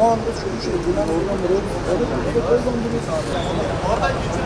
O anda şu şey, Yunan oradan buraya Oradan geçiyor.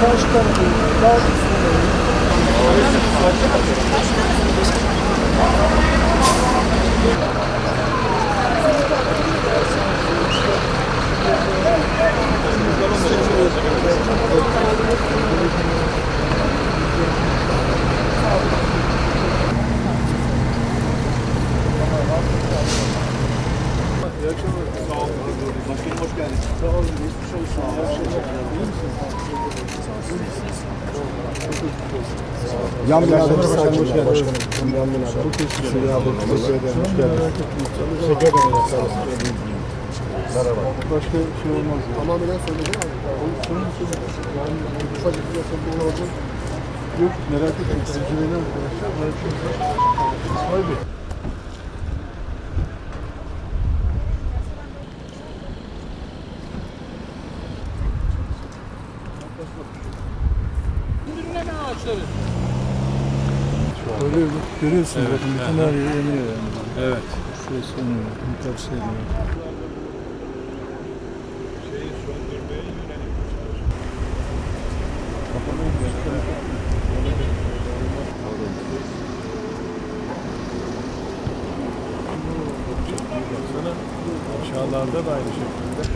Karşı tarafı, daha kısmı. İyi akşamlar. Sağ olun. Başkanım hoş geldiniz. Sağ olun. Geçmiş olsun. İyi akşamlar. İyi misiniz? Yan binada bir sakin hoş geldiniz. Yan binada. Çok teşekkür ederim. Teşekkür ederim. Hoş geldiniz. Teşekkür ederim. Merhaba. Başka şey olmaz. Tamamen söyledim abi. Onun sorun Yani ufacık bir yasaklı olacak. Yok merak etmeyin. Tecrübeli arkadaşlar. İsmail Bey. Öyle görüyorsun bakın bütün her yeri yanıyor yani. Evet. Ses yanıyor. Tavsiye ediyorum. Baksana aşağılarda da aynı şekilde.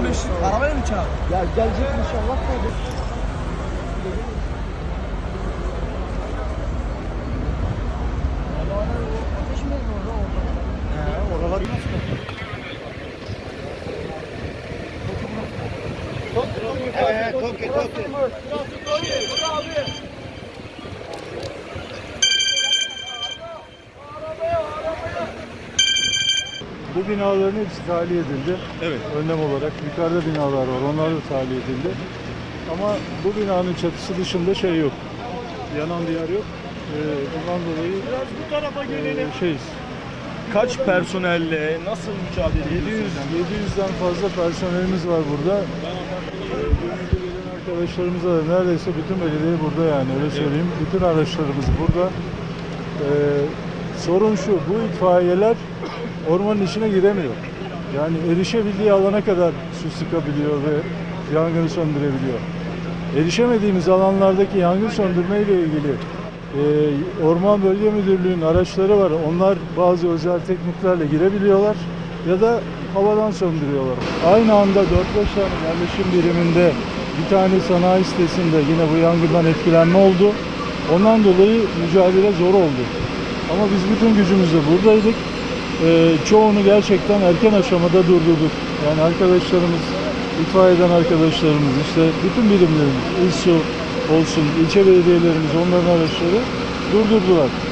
15 Arabaya mı çağır? Ya gelecek inşallah da. Tokyo, Tokyo, Tokyo. Burası Konya, burası abi. Bu binaların hepsi tahliye edildi. Evet. Önlem olarak. Yukarıda binalar var. Onlar da tahliye edildi. Ama bu binanın çatısı dışında şey yok. Yanan bir yer yok. Ee, bundan dolayı Biraz bu tarafa gelelim. e, şeyiz. Kaç personelle nasıl mücadele 700 ediyorsunuz? 700'den fazla personelimiz var burada. Ee, Gönüllü gelen arkadaşlarımız da neredeyse bütün belediye burada yani öyle söyleyeyim. Bütün araçlarımız burada. Ee, sorun şu, bu itfaiyeler ormanın içine giremiyor. Yani erişebildiği alana kadar su sıkabiliyor ve yangını söndürebiliyor. Erişemediğimiz alanlardaki yangın söndürme ile ilgili e, Orman Bölge Müdürlüğü'nün araçları var. Onlar bazı özel tekniklerle girebiliyorlar ya da havadan söndürüyorlar. Aynı anda 4-5 tane yerleşim biriminde bir tane sanayi sitesinde yine bu yangından etkilenme oldu. Ondan dolayı mücadele zor oldu. Ama biz bütün gücümüzle buradaydık. Ee, çoğunu gerçekten erken aşamada durdurduk. Yani arkadaşlarımız, itfaiyeden arkadaşlarımız, işte bütün birimlerimiz, İSSU olsun, ilçe belediyelerimiz, onların araçları durdurdular.